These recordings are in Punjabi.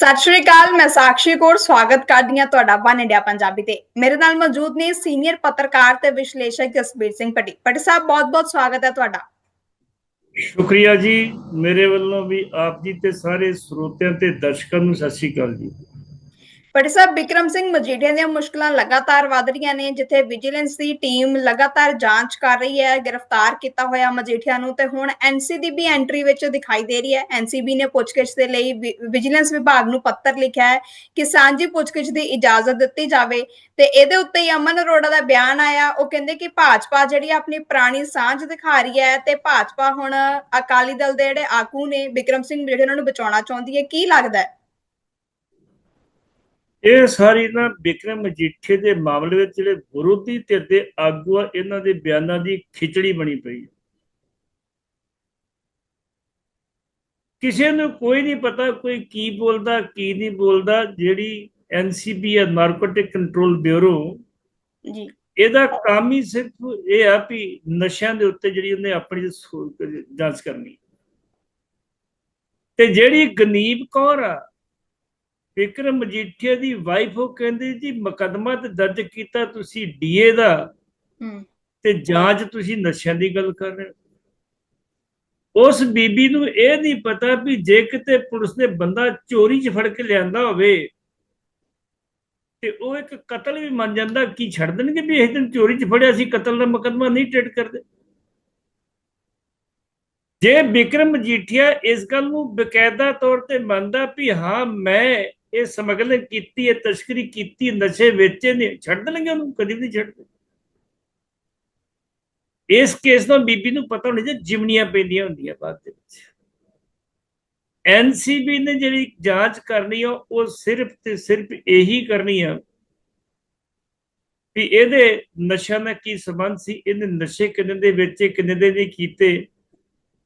ਸਤਿ ਸ਼੍ਰੀ ਅਕਾਲ, ਮੈਂ ਸਾਕਸ਼ੀ ਕੌਰ, ਸਵਾਗਤ ਕਰਦੀ ਹਾਂ ਤੁਹਾਡਾ ਵਨ ਇੰਡੀਆ ਪੰਜਾਬੀ ਤੇ। ਮੇਰੇ ਨਾਲ ਮੌਜੂਦ ਨੇ ਸੀਨੀਅਰ ਪੱਤਰਕਾਰ ਤੇ ਵਿਸ਼ਲੇਸ਼ਕ ਜਸਬੀਰ ਸਿੰਘ ਪੱਟੀ ਪੱਟੀ ਸਾਹਿਬ, ਬਹੁਤ-ਬਹੁਤ ਸਵਾਗਤ ਹੈ ਤੁਹਾਡਾ। ਸ਼ੁਕਰੀਆ ਜੀ, ਮੇਰੇ ਵੱਲੋਂ ਵੀ ਆਪ ਜੀ ਤੇ ਸਾਰੇ ਸਰੋਤਿਆਂ ਤੇ ਦਰਸ਼ਕਾਂ ਨੂੰ ਸਤਿ ਸ਼੍ਰੀ ਅਕਾਲ ਜੀ। ਪੱਟੀ ਸਾਹਿਬ ਬਿਕਰਮ ਸਿੰਘ ਮਜੀਠੀਆ ਦੀਆਂ ਮੁਸ਼ਕਲਾਂ ਲਗਾਤਾਰ ਵਧ ਰਹੀਆਂ ਨੇ, ਜਿੱਥੇ ਵਿਜੀਲੈਂਸ ਦੀ ਟੀਮ ਲਗਾਤਾਰ ਜਾਂਚ ਕਰ ਰਹੀ ਹੈ, ਗ੍ਰਿਫਤਾਰ ਕੀਤਾ ਹੋਇਆ ਮਜੀਠੀਆ ਨੂੰ ਤੇ ਹੁਣ ਐਨਸੀਬੀ ਐਂਟਰੀ ਵਿੱਚ ਦਿਖਾਈ ਦੇ ਰਹੀ ਹੈ। ਐਨਸੀਬੀ ਨੇ ਪੁੱਛਗਿੱਛ ਦੇ ਲਈ ਵਿਜੀਲੈਂਸ ਵਿਭਾਗ ਨੂੰ ਪੱਤਰ ਲਿਖਿਆ ਹੈ ਕਿ ਸਾਂਝੀ ਪੁੱਛਗਿੱਛ ਦੀ ਇਜਾਜ਼ਤ ਦਿੱਤੀ ਜਾਵੇ ਤੇ ਇਹਦੇ ਉੱਤੇ ਹੀ ਅਮਨ ਅਰੋੜਾ ਦਾ ਬਿਆਨ ਆਇਆ। ਉਹ ਕਹਿੰਦੇ ਕਿ ਭਾਜਪਾ ਜਿਹੜੀ ਆਪਣੀ ਪੁਰਾਣੀ ਸਾਂਝ ਦਿਖਾ ਰਹੀ ਹੈ ਤੇ ਭਾਜਪਾ ਹੁਣ ਅਕਾਲੀ ਦਲ ਦੇ ਜਿਹੜੇ ਆਗੂ ਨੇ ਵਿਕਰਮ ਸਿੰਘ ਮਜੀਠੀਆ ਉਹਨਾਂ ਨੂੰ ਬਚਾਉਣਾ ਚਾਹੁੰਦੀ ਹੈ। ਕੀ ਲੱਗਦਾ ਹੈ? ਇਹ ਸਾਰੀ ਨਾ ਵਿਕਰਮ ਮਜੀਠੇ ਦੇ ਮਾਮਲੇ ਵਿੱਚ ਜਿਹੜੇ ਵਿਰੋਧੀ ਧਿਰ ਦੇ ਆਗੂ ਆ ਇਹਨਾਂ ਦੇ ਬਿਆਨਾਂ ਦੀ ਖਿਚੜੀ ਬਣੀ ਪਈ ਹੈ ਕਿਸੇ ਨੂੰ ਕੋਈ ਨਹੀਂ ਪਤਾ ਕੋਈ ਕੀ ਬੋਲਦਾ ਕੀ ਨਹੀਂ ਬੋਲਦਾ ਜਿਹੜੀ ਐਨਸੀਬੀ ਹੈ ਨਾਰਕੋਟਿਕ ਕੰਟਰੋਲ ਬਿਊਰੋ ਜੀ। ਇਹਦਾ ਕੰਮ ਹੀ ਸਿਰਫ ਇਹ ਆ ਵੀ ਨਸ਼ਿਆਂ ਦੇ ਉੱਤੇ ਜਿਹੜੀ ਉਹਨੇ ਆਪਣੀ ਜਾਂਚ ਕਰਨੀ। ਤੇ ਜਿਹੜੀ ਗਨੀਬ ਕੌਰ ਆ ਵਿਕਰਮ ਮਜੀਠੀਆ ਦੀ ਵਾਈਫ ਉਹ ਕਹਿੰਦੀ ਜੀ ਮੁਕੱਦਮਾ ਤੇ ਦਰਜ ਕੀਤਾ ਤੁਸੀਂ ਡੀਏ ਦਾ ਤੇ ਜਾਂਚ ਤੁਸੀਂ ਨਸ਼ਿਆਂ ਦੀ ਗੱਲ ਕਰ ਰਹੇ ਉਸ ਬੀਬੀ ਨੂੰ ਇਹ ਨਹੀਂ ਪਤਾ ਵੀ ਜੇ ਕਿਤੇ ਪੁਲਿਸ ਨੇ ਬੰਦਾ ਚੋਰੀ 'ਚ ਫੜ ਕੇ ਲਿਆਂਦਾ ਹੋਵੇ ਤੇ ਉਹ ਇੱਕ ਕਤਲ ਵੀ ਮੰਨ ਜਾਂਦਾ ਕੀ ਛੱਡ ਦੇਣਗੇ ਵੀ ਇਹ ਦਿਨ ਚੋਰੀ 'ਚ ਫੜਿਆ ਸੀ ਕਤਲ ਦਾ ਮੁਕੱਦਮਾ ਨਹੀਂ ਟ੍ਰੇਡ ਕਰਦੇ? ਜੇ ਵਿਕਰਮ ਮਜੀਠੀਆ ਇਸ ਗੱਲ ਨੂੰ ਬਕਾਇਦਾ ਤੌਰ ਤੇ ਮੰਨਦਾ ਵੀ ਹਾਂ ਮੈਂ ਇਹ ਸਮਗਲਿੰਗ ਕੀਤੀ ਹੈ ਤਸਕਰੀ ਕੀਤੀ, ਨਸ਼ੇ ਵੇਚੇ ਨੇ, ਛੱਡ ਦੇਣਗੇ ਉਹਨੂੰ, ਕਦੀ ਵੀ ਨਹੀਂ ਛੱਡਦੇ ਇਸ ਕੇਸ ਦਾ ਬੀਬੀ ਨੂੰ ਪਤਾ ਹੋਣੀ ਜੇ ਜਿਮਨੀਆਂ ਪੈਂਦੀਆਂ ਹੁੰਦੀਆਂ ਬਾਅਦ ਦੇ ਵਿੱਚ। ਐਨਸੀਬੀ ਨੇ ਜਿਹੜੀ ਜਾਂਚ ਕਰਨੀ ਆ, ਉਹ ਸਿਰਫ ਤੇ ਸਿਰਫ ਇਹੀ ਕਰਨੀ ਆ ਵੀ ਇਹਦੇ ਨਸ਼ਿਆਂ ਨਾਲ ਕੀ ਸੰਬੰਧ ਸੀ, ਇਹਨੇ ਨਸ਼ੇ ਕਿੰਨੇ ਦੇ ਵੇਚੇ, ਕਿੰਨੇ ਦੇ ਨਹੀਂ ਕੀਤੇ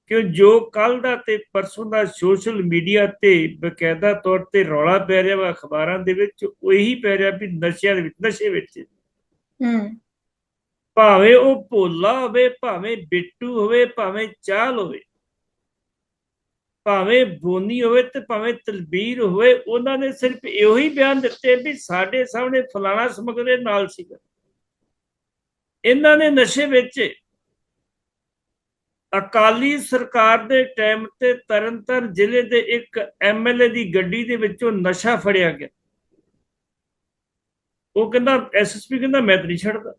ਕਿ ਜੋ ਕੱਲ ਦਾ ਤੇ ਪਰਸੋਂ ਦਾ ਸੋਸ਼ਲ ਮੀਡੀਆ ਤੇ ਬਕਾਇਦਾ ਤੌਰ ਤੇ ਰੌਲਾ ਪੈ ਰਿਹਾ ਵਾ ਅਖਬਾਰਾਂ ਦੇ ਵਿੱਚ ਉਹੀ ਪੈ ਰਿਹਾ ਵੀ ਨਸ਼ਿਆਂ ਦੇ ਵਿੱਚ ਨਸ਼ੇ ਵਿੱਚ। ਹੂੰ। ਭਾਵੇਂ ਉਹ ਭੋਲਾ ਹੋਵੇ ਭਾਵੇਂ ਬਿੱਟੂ ਹੋਵੇ ਭਾਵੇਂ ਚਾਲ ਹੋਵੇ ਭਾਵੇਂ ਬੋਨੀ ਹੋਵੇ ਤੇ ਭਾਵੇਂ ਤਲਬੀਰ ਹੋਵੇ ਉਹਨਾਂ ਨੇ ਸਿਰਫ ਇਹੋ ਹੀ ਬਿਆਨ ਦਿੱਤੇ ਵੀ ਸਾਡੇ ਸਾਹਮਣੇ ਫਲਾਣਾ ਸਮਗਰੇ ਨਾਲ ਸੀਗਾ। ਇਹਨਾਂ ਨੇ ਨਸ਼ੇ ਵੇਚੇ ਅਕਾਲੀ ਸਰਕਾਰ ਦੇ ਟਾਈਮ ਤੇ ਤਰਨਤਾਰਨ ਜ਼ਿਲ੍ਹੇ ਦੇ ਇੱਕ ਐਮਐਲਏ ਦੀ ਗੱਡੀ ਦੇ ਵਿੱਚੋਂ ਨਸ਼ਾ ਫੜਿਆ ਗਿਆ। ਉਹ ਕਹਿੰਦਾ ਐਸਐਸਪੀ ਕਹਿੰਦਾ, ਮੈਂ ਤਾਂ ਨਹੀਂ ਛੱਡਦਾ।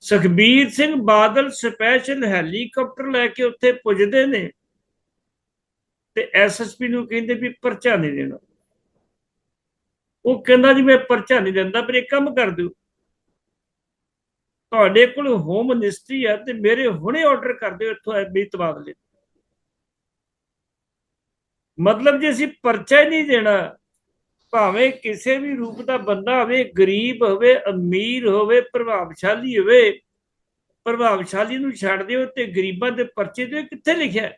ਸੁਖਬੀਰ ਸਿੰਘ ਬਾਦਲ ਸਪੈਸ਼ਲ ਹੈਲੀਕਾਪਟਰ ਲੈ ਕੇ ਉੱਥੇ ਪੁੱਜਦੇ ਨੇ ਤੇ ਐਸਐਸਪੀ ਨੂੰ ਕਹਿੰਦੇ ਵੀ ਪਰਚਾ ਨਹੀਂ ਦੇਣਾ। ਉਹ ਕਹਿੰਦਾ ਜੀ, ਮੈਂ ਪਰਚਾ ਨਹੀਂ ਦਿੰਦਾ, ਪਰ ਇਹ ਕੰਮ ਕਰ ਦਿਓ। ਤੁਹਾਡੇ ਕੋਲ ਹੋਮ ਮਿਨਿਸਟਰੀ ਆ ਤੇ ਮੇਰੇ ਹੁਣੇ ਆਰਡਰ ਕਰ ਦਿਓ ਇੱਥੋਂ ਐਮੀ ਤਬਾਦਲੇ ਮਤਲਬ ਜੇ ਅਸੀਂ ਪਰਚਾ ਹੀ ਨਹੀਂ ਦੇਣਾ, ਭਾਵੇਂ ਕਿਸੇ ਵੀ ਰੂਪ ਦਾ ਬੰਦਾ ਹੋਵੇ, ਗਰੀਬ ਹੋਵੇ, ਅਮੀਰ ਹੋਵੇ, ਪ੍ਰਭਾਵਸ਼ਾਲੀ ਹੋਵੇ, ਪ੍ਰਭਾਵਸ਼ਾਲੀ ਨੂੰ ਛੱਡ ਦਿਓ ਤੇ ਗਰੀਬਾਂ ਦੇ ਪਰਚੇ ਤੇ ਕਿੱਥੇ ਲਿਖਿਆ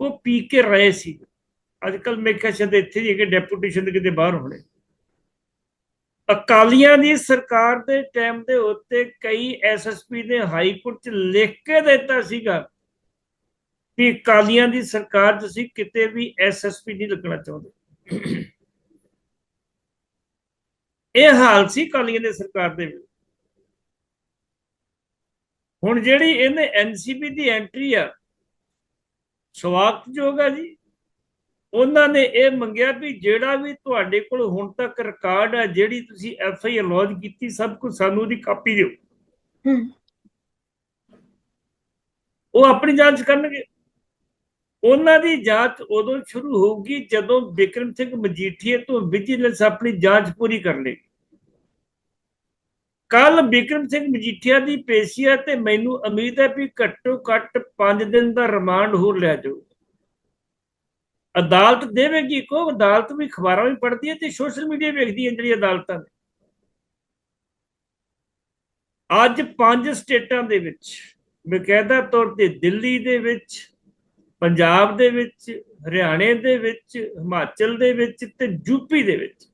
ਉਹ ਪੀ ਕੇ ਰਹੇ ਸੀ। ਅੱਜ ਕੱਲ ਮੈਂ ਸ਼ਦ ਇੱਥੇ ਹੀ ਕਿ ਡੈਪੂਟੇਸ਼ਨ ਦੇ ਕਿਤੇ ਬਾਹਰ ਹੋਣੇ। ਅਕਾਲੀਆਂ ਦੀ ਸਰਕਾਰ ਦੇ ਟਾਈਮ ਦੇ ਉੱਤੇ ਕਈ ਐਸਐਸਪੀ ਨੇ ਹਾਈ ਕੋਰਟ ਚ ਲਿਖ ਕੇ ਦਿੱਤਾ ਸੀਗਾ ਵੀ ਅਕਾਲੀਆਂ ਦੀ ਸਰਕਾਰ ਤੁਸੀਂ ਕਿਤੇ ਵੀ ਐਸਐਸਪੀ ਨਹੀਂ ਲੱਗਣਾ ਚਾਹੁੰਦੇ। ਇਹ ਹਾਲ ਸੀ ਅਕਾਲੀਆਂ ਦੀ ਸਰਕਾਰ ਦੇ ਵਿੱਚ। ਹੁਣ ਜਿਹੜੀ ਇਹਨੇ ਐਨਸੀਪੀ ਦੀ ਐਂਟਰੀ ਆ ਸਵਾਗਤਯੋਗ ਆ ਜੀ। ਉਹਨਾਂ ਨੇ ਇਹ ਮੰਗਿਆ ਵੀ ਜਿਹੜਾ ਵੀ ਤੁਹਾਡੇ ਕੋਲ ਹੁਣ ਤੱਕ ਰਿਕਾਰਡ ਹੈ ਜਿਹੜੀ ਤੁਸੀਂ ਐਫ ਆਈ ਆਰ ਕੀਤੀ ਸਭ ਕੁਝ ਸਾਨੂੰ ਉਹਦੀ ਕਾਪੀ ਦਿਓ। ਉਹ ਆਪਣੀ ਜਾਂਚ ਕਰਨਗੇ। ਉਹਨਾਂ ਦੀ ਜਾਂਚ ਉਦੋਂ ਸ਼ੁਰੂ ਹੋਊਗੀ ਜਦੋਂ ਵਿਕਰਮ ਸਿੰਘ ਮਜੀਠੀਆ ਤੋਂ ਵਿਜੀਲੈਂਸ ਆਪਣੀ ਜਾਂਚ ਪੂਰੀ ਕਰ ਲੇਗੀ ਕੱਲ ਵਿਕਰਮ ਸਿੰਘ ਮਜੀਠੀਆ ਦੀ ਪੇਸ਼ੀ ਹੈ ਤੇ ਮੈਨੂੰ ਉਮੀਦ ਹੈ ਵੀ ਘੱਟੋ ਘੱਟ 5 ਦਿਨ ਦਾ ਰਿਮਾਂਡ ਹੋਰ ਲਿਆ ਜਾਊ। ਅਦਾਲਤ ਦੇਵੇਗੀ ਕੋ ਅਦਾਲਤ ਵੀ ਖਬਰਾਂ ਵੀ ਪੜ੍ਹਦੀ ਹੈ ਤੇ ਸੋਸ਼ਲ ਮੀਡੀਆ ਵੇਖਦੀ ਹੈ ਜਿਹੜੀ ਅਦਾਲਤਾਂ ਨੇ। ਅੱਜ ਪੰਜ ਸਟੇਟਾਂ ਦੇ ਵਿੱਚ ਬਕਾਇਦਾ ਤੌਰ ਤੇ ਦਿੱਲੀ ਦੇ ਵਿੱਚ, ਪੰਜਾਬ ਦੇ ਵਿੱਚ, ਹਰਿਆਣੇ ਦੇ ਵਿੱਚ, ਹਿਮਾਚਲ ਦੇ ਵਿੱਚ ਤੇ ਯੂਪੀ ਦੇ ਵਿੱਚ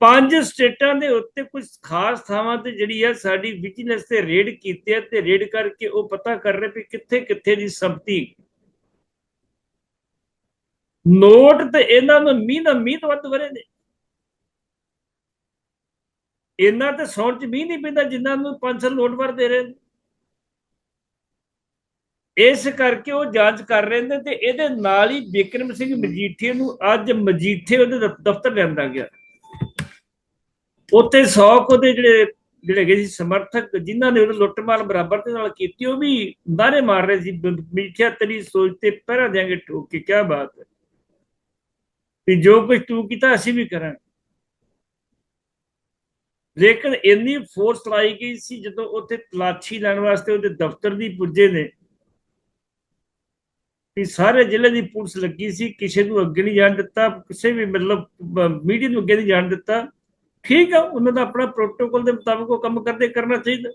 ਪੰਜ ਸਟੇਟਾਂ ਦੇ ਉੱਤੇ ਕੁਝ ਖਾਸ ਥਾਵਾਂ ਤੇ ਜਿਹੜੀ ਆ ਸਾਡੀ ਵਿਜੀਲੈਂਸ ਤੇ ਰੇਡ ਕੀਤੇ ਆ ਤੇ ਰੇਡ ਕਰਕੇ ਉਹ ਪਤਾ ਕਰ ਰਹੇ ਵੀ ਕਿੱਥੇ ਕਿੱਥੇ ਦੀ ਸੰਪਤੀ ਨੋਟ ਤੇ ਇਹਨਾਂ ਨੂੰ ਮੀਂਹ ਦਾ ਮੀਂਹ ਤੋਂ ਵੱਧ ਵਰੇ ਨੇ। ਇਹਨਾਂ ਤੇ ਸੌਣ ਚ ਮੀਂਹ ਨਹੀਂ ਪੈਂਦਾ, ਜਿਨ੍ਹਾਂ ਨੂੰ 500 ਨੋਟ ਵਰ ਦੇ ਰਹੇ ਨੇ। ਇਸ ਕਰਕੇ ਉਹ ਜਾਂਚ ਕਰ ਰਹੇ ਨੇ ਤੇ ਇਹਦੇ ਨਾਲ ਹੀ ਬਿਕਰਮ ਸਿੰਘ ਮਜੀਠੀਆ ਨੂੰ ਅੱਜ ਮਜੀਠੇ ਉਹਦੇ ਦਫ਼ਤਰ ਲਿਆਂਦਾ ਗਿਆ। ਉੱਥੇ 100 ਉਹਦੇ ਜਿਹੜੇ ਜਿਹੜੇ ਹੈਗੇ ਸੀ ਸਮਰਥਕ, ਜਿਨ੍ਹਾਂ ਨੇ ਉਹਨੂੰ ਲੁੱਟਮਾਰ ਬਰਾਬਰ ਦੇ ਨਾਲ ਕੀਤੀ, ਉਹ ਵੀ ਨਾਰੇ ਮਾਰ ਰਹੇ ਸੀ। ਬ- ਤੇਰੀ ਸੋਚ ਤੇ ਪਹਿਰਾ ਦੇਾਂਗੇ ਠੋਕ ਕੇ ਕੀ ਬਾਤ ਹੈ। ਵੀ ਜੋ ਕੁਝ ਤੂੰ ਕੀਤਾ, ਅਸੀਂ ਵੀ ਕਰਾਂਗੇ। ਲੇਕਿਨ ਇੰਨੀ ਫੋਰਸ ਲਾਈ ਗਈ ਸੀ, ਜਦੋਂ ਉੱਥੇ ਤਲਾਸ਼ੀ ਲੈਣ ਵਾਸਤੇ ਉਹਦੇ ਦਫ਼ਤਰ ਦੀ ਪੁੱਜੇ ਨੇ, ਵੀ ਸਾਰੇ ਜ਼ਿਲ੍ਹੇ ਦੀ ਪੁਲਿਸ ਲੱਗੀ ਸੀ, ਕਿਸੇ ਨੂੰ ਅੱਗੇ ਨਹੀਂ ਜਾਣ ਦਿੱਤਾ, ਕਿਸੇ ਵੀ ਮਤਲਬ ਮੀਡੀਆ ਨੂੰ ਅੱਗੇ ਨਹੀਂ ਜਾਣ ਦਿੱਤਾ। ਠੀਕ ਆ, ਉਹਨਾਂ ਦਾ ਆਪਣਾ ਪ੍ਰੋਟੋਕੋਲ ਦੇ ਮੁਤਾਬਕ ਉਹ ਕੰਮ ਕਰਦੇ, ਕਰਨਾ ਚਾਹੀਦਾ।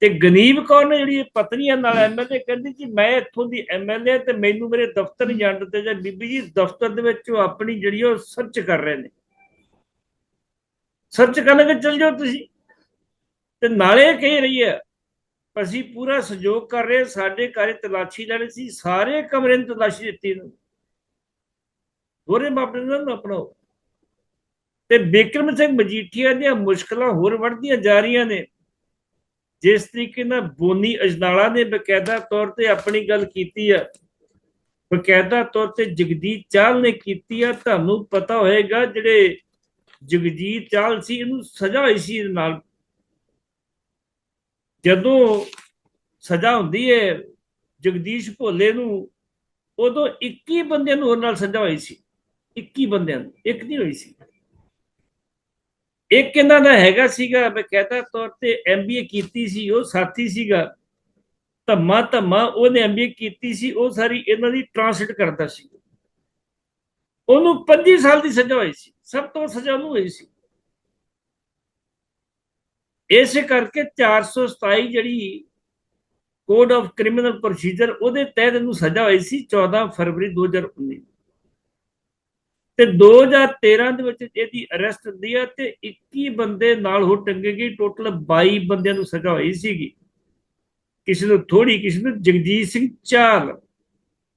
ਤੇ ਗਨੀਬ ਕੌਰ ਨੇ ਜਿਹੜੀ ਇਹ ਪਤਨੀ ਆ ਨਾਲ ਐਮਐਲਏ ਕਹਿੰਦੀ ਕਿ ਮੈਂ ਇੱਥੋਂ ਦੀ ਐਮਐਲਏ ਤੇ ਮੈਨੂੰ ਮੇਰੇ ਦਫ਼ਤਰ ਨਹੀਂ ਜਾਣ ਦਿੱਤੇ ਜਾਂ ਬੀਬੀ ਜੀ ਦਫ਼ਤਰ ਦੇ ਵਿੱਚ ਉਹ ਆਪਣੀ ਜਿਹੜੀ ਉਹ ਸਰਚ ਕਰ ਰਹੇ ਨੇ। ਸਰਚ ਕਰਨ ਲੱਗੇ ਚਲ ਜਾਓ ਤੁਸੀਂ। ਤੇ ਨਾਲੇ ਇਹ ਕਹਿ ਰਹੀ ਹੈ, ਅਸੀਂ ਪੂਰਾ ਸਹਿਯੋਗ ਕਰ ਰਹੇ ਸਾਡੇ ਘਰੇ ਤਲਾਸ਼ੀ ਲੈਣੀ ਸੀ, ਸਾਰੇ ਕਮਰੇ ਨੂੰ ਤਲਾਸ਼ੀ ਦਿੱਤੀ ਨੂੰ। ਹੋਰੇ ਮਾਪੇ ਨੂੰ ਅਪਣਾਓ। ਤੇ ਬਿਕਰਮ ਸਿੰਘ ਮਜੀਠੀਆ ਦੀਆਂ ਮੁਸ਼ਕਲਾਂ ਹੋਰ ਵੱਧਦੀਆਂ ਜਾ ਰਹੀਆਂ ਨੇ। ਜਿਸ ਤਰੀਕੇ ਨਾਲ ਬੋਨੀ ਅਜਨਾਲਾ ਨੇ ਬਕਾਇਦਾ ਤੌਰ ਤੇ ਆਪਣੀ ਗੱਲ ਕੀਤੀ ਆ, ਬਕਾਇਦਾ ਤੌਰ ਤੇ ਜਗਦੀਪ ਚਾਲ ਨੇ ਕੀਤੀ ਆ, ਤੁਹਾਨੂੰ ਪਤਾ ਹੋਏਗਾ ਜਿਹੜੇ ਜਗਜੀਤ ਚਾਲ ਸੀ, ਇਹਨੂੰ ਸਜ਼ਾ ਹੋਈ ਸੀ ਇਹਦੇ ਨਾਲ। ਜਦੋਂ ਸਜ਼ਾ ਹੁੰਦੀ ਹੈ ਜਗਦੀਸ਼ ਭੋਲੇ ਨੂੰ ਉਦੋਂ 21 ਬੰਦਿਆਂ ਨੂੰ ਹੋਰ ਨਾਲ ਸਜ਼ਾ ਹੋਈ ਸੀ। 21 ਬੰਦਿਆਂ ਨੂੰ, ਇੱਕ ਨਹੀਂ ਹੋਈ ਸੀ। ਇੱਕ ਇਹਨਾਂ ਦਾ ਹੈਗਾ ਸੀਗਾ ਬਕਾਇਦਾ ਤੌਰ ਤੇ ਐਮਬੀਏ ਕੀਤੀ ਸੀ, ਉਹ ਸਾਥੀ ਸੀਗਾ। ਧੰਮਾ ਧੰਮਾ ਉਹਨੇ ਐਮਬੀਏ ਕੀਤੀ ਸੀ, ਉਹ ਸਾਰੀ ਇਹਨਾਂ ਦੀ ਟ੍ਰਾਂਸਲੇਟ ਕਰਦਾ ਸੀ। ਉਹਨੂੰ 25 ਸਾਲ ਦੀ ਸਜ਼ਾ ਹੋਈ ਸੀ, ਸਭ ਤੋਂ ਸਜ਼ਾ ਉਹਨੂੰ ਹੋਈ ਸੀ। ਇਸੇ ਕਰਕੇ 427 ਜਿਹੜੀ ਕੋਡ ਆਫ ਕ੍ਰਿਮੀਨਲ ਪ੍ਰੋਸੀਜਰ ਉਹਦੇ ਤਹਿਤ ਇਹਨੂੰ ਸਜ਼ਾ ਹੋਈ ਸੀ 14 ਫਰਵਰੀ 2019 ਤੇ 2013 ਦੇ ਵਿੱਚ ਇਹਦੀ ਅਰੈਸਟ ਹੁੰਦੀ ਆ ਤੇ 21 ਬੰਦੇ ਨਾਲ ਹੋ ਟੰਗੇ ਗਈ ਟੋਟਲ 22 ਬੰਦਿਆਂ ਨੂੰ ਸਜ਼ਾ ਹੋਈ ਸੀਗੀ। ਕਿਸੇ ਨੂੰ ਥੋੜੀ ਕਿਸੇ ਨੂੰ ਜਗਜੀਤ ਸਿੰਘ ਚਾਲ,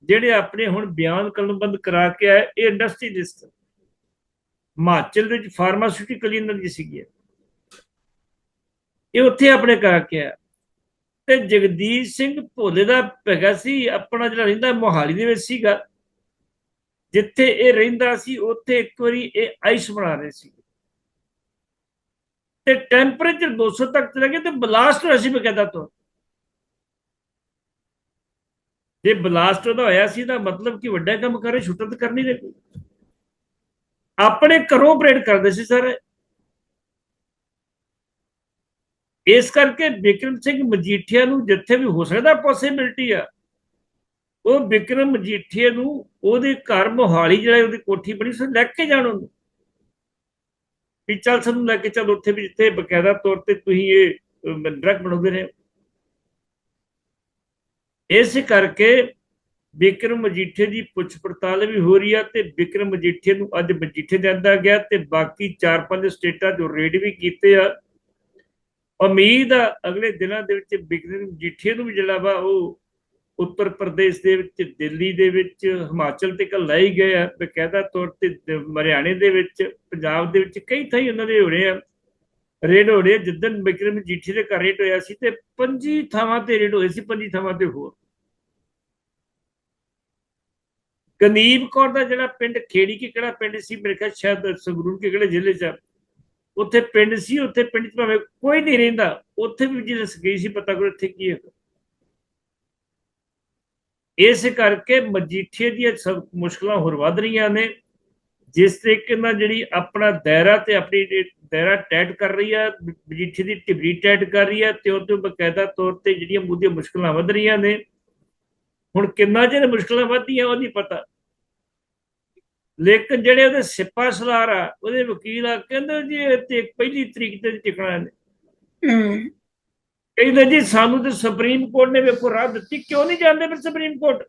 ਜਿਹੜੇ ਆਪਣੇ ਹੁਣ ਬਿਆਨ ਕਲਮਬੰਦ ਕਰਾ ਕੇ ਆਏ, ਇਹ ਇੰਡਸਟਰੀਲਿਸਟ ਹਿਮਾਚਲ ਵਿੱਚ ਫਾਰਮਾਸਿਊਟੀਕਲ ਇਹਨਾਂ ਦੀ ਸੀਗੀ ਇਹ। ਉੱਥੇ ਆਪਣੇ ਕਰਾ ਕੇ ਆਇਆ। ਤੇ ਜਗਦੀਸ਼ ਸਿੰਘ ਭੋਲੇ ਦਾ ਹੈਗਾ ਸੀ, ਆਪਣਾ ਜਿਹੜਾ ਰਹਿੰਦਾ ਮੋਹਾਲੀ ਦੇ ਵਿੱਚ ਸੀਗਾ। ਜਿੱਥੇ ਇਹ ਰਹਿੰਦਾ ਸੀ, ਉੱਥੇ ਇੱਕ ਵਾਰੀ ਇਹ ਆਈਸ ਬਣਾ ਰਹੇ ਸੀ। ਤੇ ਟੈਂਪਰੇਚਰ 200 ਤੱਕ ਚਲਾ ਗਿਆ ਤੇ ਬਲਾਸਟ ਹੋਇਆ ਸੀ ਬਕਾਇਦਾ ਤੋਂ ਜੇ ਬਲਾਸਟ ਉਹਦਾ ਹੋਇਆ ਸੀ, ਤਾਂ ਮਤਲਬ ਕਿ ਵੱਡਾ ਕੰਮ ਕਰੇ ਛੁੱਟਾ ਤਾਂ ਕਰਨੀ ਦੇ ਆਪਣੇ ਘਰੋਂ ਆਪਰੇਟ ਕਰਦੇ ਸੀ, ਸਰ। ਇਸ ਕਰਕੇ ਬਿਕਰਮ ਸਿੰਘ ਮਜੀਠੀਆ ਨੂੰ ਜਿੱਥੇ ਵੀ ਹੋ ਸਕਦਾ ਪੋਸਿਬਿਲਿਟੀ ਆ। ਉਹ ਬਿਕਰਮ ਮਜੀਠੀਏ ਨੂੰ ਉਹਦੇ ਘਰ ਮੋਹਾਲੀ ਜਿਹੜਾ ਉਹਦੀ ਕੋਠੀ ਬਣੀ ਸੀ ਲੈ ਕੇ ਜਾਣ ਉਹਨੂੰ। ਵੀ ਚੱਲ ਸਾਨੂੰ ਲੈ ਕੇ ਚੱਲ, ਉੱਥੇ ਵੀ ਜਿੱਥੇ ਬਕਾਇਦਾ ਤੌਰ ਤੇ ਤੁਸੀਂ ਇਹ ਡਰਗ ਬਣਾਉਂਦੇ ਰਹੇ ਇਸ ਕਰਕੇ ਬਿਕਰਮ ਮਜੀਠੇ ਦੀ ਪੁੱਛ ਪੜਤਾਲ ਵੀ ਹੋ ਰਹੀ ਆ ਤੇ ਬਿਕਰਮ ਮਜੀਠੇ ਨੂੰ ਅੱਜ ਮਜੀਠੇ ਜਾਂਦਾ ਗਿਆ ਤੇ ਬਾਕੀ 4-5 ਸਟੇਟਾਂ ਜੋ ਰੇਡ ਵੀ ਕੀਤੇ ਆ। ਉਮੀਦ ਆ ਅਗਲੇ ਦਿਨਾਂ ਦੇ ਵਿੱਚ ਬਿਕਰਮ ਮਜੀਠੇ ਨੂੰ ਵੀ ਜਿਹੜਾ ਵਾ ਉਹ ਉੱਤਰ ਪ੍ਰਦੇਸ਼ ਦੇ ਵਿੱਚ, ਦਿੱਲੀ ਦੇ ਵਿੱਚ, ਹਿਮਾਚਲ ਤੇ ਹੀ ਗਏ ਆ। ਬਕਾਇਦਾ ਤੌਰ ਤੇ ਹਰਿਆਣੇ ਦੇ ਵਿੱਚ, ਪੰਜਾਬ ਦੇ ਵਿੱਚ ਕਈ ਥਾਈ ਉਹਨਾਂ ਦੇ ਹੋ ਰਹੇ ਆ। ਰੇਡ ਹੋ ਰਹੇ ਜਿੱਦਨ ਬਿਕਰਮ ਜੀਠੀ ਦੇ ਘਰ ਰੇਡ ਹੋਇਆ ਸੀ ਤੇ 25 ਥਾਵਾਂ ਤੇ ਰੇਡ ਹੋਏ ਸੀ 25 ਥਾਵਾਂ ਤੇ ਹੋਰ। ਗਨੀਬ ਕੌਰ ਦਾ ਜਿਹੜਾ ਪਿੰਡ, ਖੇੜੀ ਕਿ ਕਿਹੜਾ ਪਿੰਡ ਸੀ? ਮੇਰੇ ਖਿਆਲ ਸ਼ਾਇਦ ਸੰਗਰੂਰ ਕੇ ਕਿਹੜੇ ਜ਼ਿਲ੍ਹੇ 'ਚ ਉੱਥੇ ਪਿੰਡ ਸੀ, ਉੱਥੇ ਪਿੰਡ 'ਚ ਭਾਵੇਂ ਕੋਈ ਨਹੀਂ ਰਹਿੰਦਾ। ਉੱਥੇ ਵੀ ਵਿਜੀਲੈਂਸ ਗਈ ਸੀ, ਪਤਾ ਕਰੋ ਇੱਥੇ ਕੀ ਹੈ ਇਸ ਕਰਕੇ ਮਜੀਠੀਏ ਦੀਆਂ ਸਭ ਮੁਸ਼ਕਲਾਂ ਹੋਰ ਵੱਧ ਰਹੀਆਂ ਨੇ, ਜਿਸ ਤਰੀਕੇ ਨਾਲ ਜਿਹੜੀ ਆਪਣਾ ਦਾਇਰਾ ਤੇ ਆਪਣੀ ਦਾਇਰਾ ਟੈਟ ਕਰ ਰਹੀ ਹੈ ਮਜੀਠੀ ਦੀ ਟਿਬਰੀ ਟੈਟ ਕਰ ਰਹੀ ਹੈ ਤੇ ਉਹ ਤੋਂ ਬਕਾਇਦਾ ਤੌਰ ਤੇ ਜਿਹੜੀਆਂ ਮੁੱਦੀਆਂ ਮੁਸ਼ਕਲਾਂ ਵੱਧ ਰਹੀਆਂ ਨੇ। ਹੁਣ ਕਿੰਨਾ ਜਿਹੜੇ ਮੁਸ਼ਕਲਾਂ ਵੱਧਦੀਆਂ ਉਹ ਨਹੀਂ ਪਤਾ। ਲੇਕਿਨ ਜਿਹੜੇ ਉਹਦੇ ਸਿੱਪਾ ਸਲਾਰ ਆ, ਉਹਦੇ ਵਕੀਲ ਆ, ਕਹਿੰਦੇ ਜੀ ਤੇ ਪਹਿਲੀ ਤਰੀਕ ਤੇ ਟਿਕਣਾ ਨੇ ਕਹਿੰਦੇ ਜੀ, ਸਾਨੂੰ ਤੇ ਸੁਪਰੀਮ ਕੋਰਟ ਨੇ ਵੇਖੋ ਰਾਹ ਦਿੱਤੀ। ਕਿਉਂ ਨਹੀਂ ਜਾਂਦੇ ਫਿਰ ਸੁਪਰੀਮ ਕੋਰਟ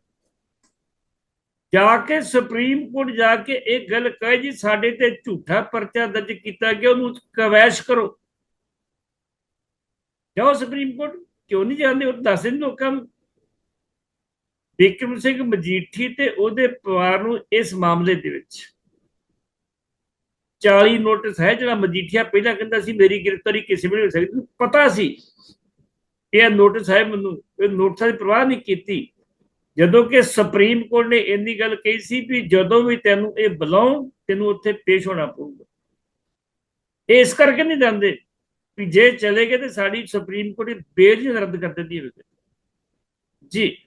ਜਾ ਕੇ ਸੁਪਰੀਮ ਕੋਰਟ ਜਾ ਕੇ ਇਹ ਗੱਲ ਕਹੇ ਜੀ, ਸਾਡੇ ਤੇ ਝੂਠਾ ਪਰਚਾ ਦਰਜ ਕੀਤਾ ਗਿਆ, ਉਹਨੂੰ ਕਵੈਸ਼ ਕਰੋ। ਜਾਓ ਸੁਪਰੀਮ ਕੋਰਟ ਕਿਉਂ ਨਹੀਂ ਜਾਂਦੇ? ਉਹ ਦੱਸ ਦੇਣ ਲੋਕਾਂ ਨੂੰ। ਬਿਕਰਮ ਸਿੰਘ ਮਜੀਠੀ ਤੇ ਉਹਦੇ ਪਰਿਵਾਰ ਨੂੰ ਇਸ ਮਾਮਲੇ ਦੇ ਵਿੱਚ। 40 ਨੋਟਿਸ ਹੈ ਜਿਹੜਾ ਮਜੀਠੀਆ ਪਹਿਲਾਂ ਕਹਿੰਦਾ ਸੀ, ਮੇਰੀ ਗ੍ਰਿਫਤਾਰੀ ਕਿਸੇ ਵੇਲੇ ਹੋ ਸਕਦੀ ਪਤਾ ਸੀ। ਇਹ ਨੋਟਿਸ ਹੈ ਮੈਨੂੰ, ਇਹ ਨੋਟਿਸਾਂ ਦੀ ਪਰਵਾਹ ਨਹੀਂ ਕੀਤੀ। ਜਦੋਂ ਕਿ ਸੁਪਰੀਮ ਕੋਰਟ ਨੇ ਇੰਨੀ ਗੱਲ ਕਹੀ ਸੀ ਵੀ ਜਦੋਂ ਵੀ ਤੈਨੂੰ ਇਹ ਬੁਲਾਉਣ, ਤੈਨੂੰ ਉੱਥੇ ਪੇਸ਼ ਹੋਣਾ ਪਊਗਾ। ਇਹ ਇਸ ਕਰਕੇ ਨਹੀਂ ਜਾਂਦੇ ਵੀ ਜੇ ਚਲੇ ਗਏ ਤੇ ਸਾਡੀ ਸੁਪਰੀਮ ਕੋਰਟ ਇਹ ਹੀ ਰੱਦ ਕਰ ਦਿੰਦੀ ਹੈ। ਜੀ।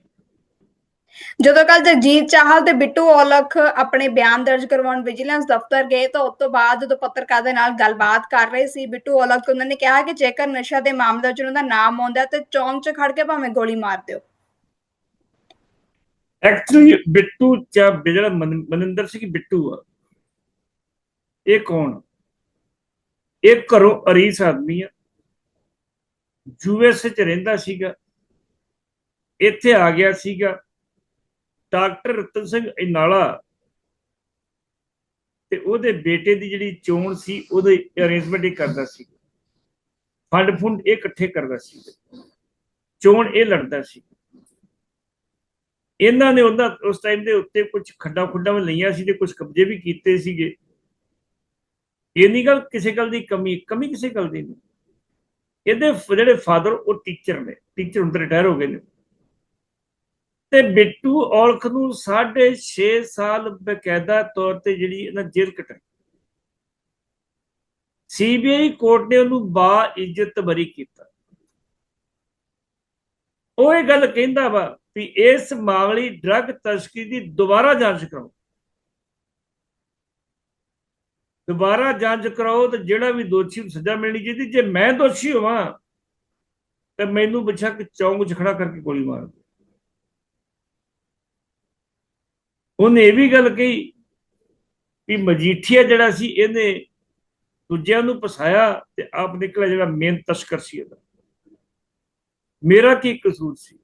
ਜਦੋਂ ਕੱਲ ਜਗਜੀਤ ਚਾਹਲ ਤੇ ਬਿੱਟੂ ਔਲਖ ਆਪਣੇ ਬਿਆਨ ਦਰਜ ਕਰਵਾਉਣ ਵਿਜੀਲੈਂਸ ਦਫ਼ਤਰ ਗਏ ਤਾਂ ਉਸ ਤੋਂ ਬਾਅਦ ਜਦੋਂ ਪੱਤਰਕਾਰ ਦੇ ਨਾਲ ਗੱਲਬਾਤ ਕਰ ਰਹੇ ਸੀ, ਬਿੱਟੂ ਔਲਖ ਉਹਨਾਂ ਨੇ ਕਿਹਾ ਕਿ ਜੇਕਰ ਨਸ਼ਾ ਦੇ ਮਾਮਲੇ 'ਚ ਉਹਨਾਂ ਦਾ ਨਾਮ ਆਉਂਦਾ ਤੇ ਚੌਂਕ 'ਚ ਖੜ ਕੇ ਭਾਵੇਂ ਗੋਲੀ ਮਾਰ ਦਿਓ। ਐਕਚੁਅਲੀ ਬਿੱਟੂ ਚਾ ਜਿਹੜਾ ਮਨਿੰਦਰ ਸਿੰਘ ਬਿੱਟੂ ਆ। ਇਹ ਕੌਣ? ਇਹ ਘਰੋਂ ਅਰੀਸ ਆਦਮੀ ਆ। ਯੂਐਸ ਚ ਰਹਿੰਦਾ ਸੀਗਾ। ਇੱਥੇ ਆ ਗਿਆ ਸੀਗਾ। ਡਾਕਟਰ ਰਤਨ ਸਿੰਘ ਇਨਾਲਾ ਤੇ ਉਹਦੇ ਬੇਟੇ ਦੀ ਜਿਹੜੀ ਚੋਣ ਸੀ, ਉਹਦੇ ਅਰੇਂਜਮੈਂਟ ਹੀ ਕਰਦਾ ਸੀ। ਫੰਡ ਫੁੰਡ ਇਹ ਇਕੱਠੇ ਕਰਦਾ ਸੀ। ਚੋਣ ਇਹ ਲੜਦਾ ਸੀ। ਇਹਨਾਂ ਨੇ ਉਹਦਾ, ਉਸ ਟਾਈਮ ਦੇ ਉੱਤੇ ਕੁਝ ਖੱਡਾ ਖੁੱਡਾ ਵੀ ਲਈਆਂ ਸੀ ਤੇ ਕੁਝ ਕਬਜ਼ੇ ਵੀ ਕੀਤੇ ਸੀਗੇ। ਇਹ ਨਹੀਂ ਗੱਲ ਕਿਸੇ ਗੱਲ ਦੀ ਕਮੀ ਕਮੀ ਕਿਸੇ ਗੱਲ ਦੀ ਨਹੀਂ ਇਹਦੇ ਜਿਹੜੇ ਫਾਦਰ ਉਹ ਟੀਚਰ ਨੇ। ਟੀਚਰ ਹੁਣ ਰਿਟਾਇਰ ਹੋ ਗਏ ਨੇ। ਤੇ ਬਿੱਟੂ ਔਲਖ ਨੂੰ 6.5 ਸਾਲ ਬਕਾਇਦਾ ਤੌਰ ਤੇ ਜਿਹੜੀ ਇਹਨਾਂ ਜੇਲ੍ਹ ਕੱਟਣੀ। ਸੀਬੀਆਈ ਕੋਰਟ ਨੇ ਉਹਨੂੰ ਬਾ ਇੱਜ਼ਤ ਬਰੀ ਕੀਤਾ। ਉਹ ਇਹ ਗੱਲ ਕਹਿੰਦਾ ਵਾ ਵੀ ਇਸ ਮਾਮਲੇ ਡਰੱਗ ਤਸਕਰੀ ਦੀ ਦੁਬਾਰਾ ਜਾਂਚ ਕਰਾਓ। ਦੁਬਾਰਾ ਜਾਂਚ ਕਰਾਓ ਤੇ ਜਿਹੜਾ ਵੀ ਦੋਸ਼ੀ ਨੂੰ ਸਜ਼ਾ ਮਿਲਣੀ ਚਾਹੀਦੀ। ਜੇ ਮੈਂ ਦੋਸ਼ੀ ਹੋਵਾਂ, ਤੇ ਮੈਨੂੰ ਬਿਸ਼ੱਕ ਚੌਂਕ 'ਚ ਖੜਾ ਕਰਕੇ ਗੋਲੀ ਮਾਰ ਦਿਓ। ਉਹਨੇ ਇਹ ਵੀ ਗੱਲ ਕਹੀ ਵੀ ਮਜੀਠੀਆ ਜਿਹੜਾ ਸੀ, ਇਹਨੇ ਦੂਜਿਆਂ ਨੂੰ ਫਸਾਇਆ ਤੇ ਆਪ ਨਿਕਲਿਆ ਜਿਹੜਾ ਮੇਨ ਤਸਕਰ ਸੀ ਇਹਦਾ। ਮੇਰਾ ਕੀ ਕਸੂਰ ਸੀ?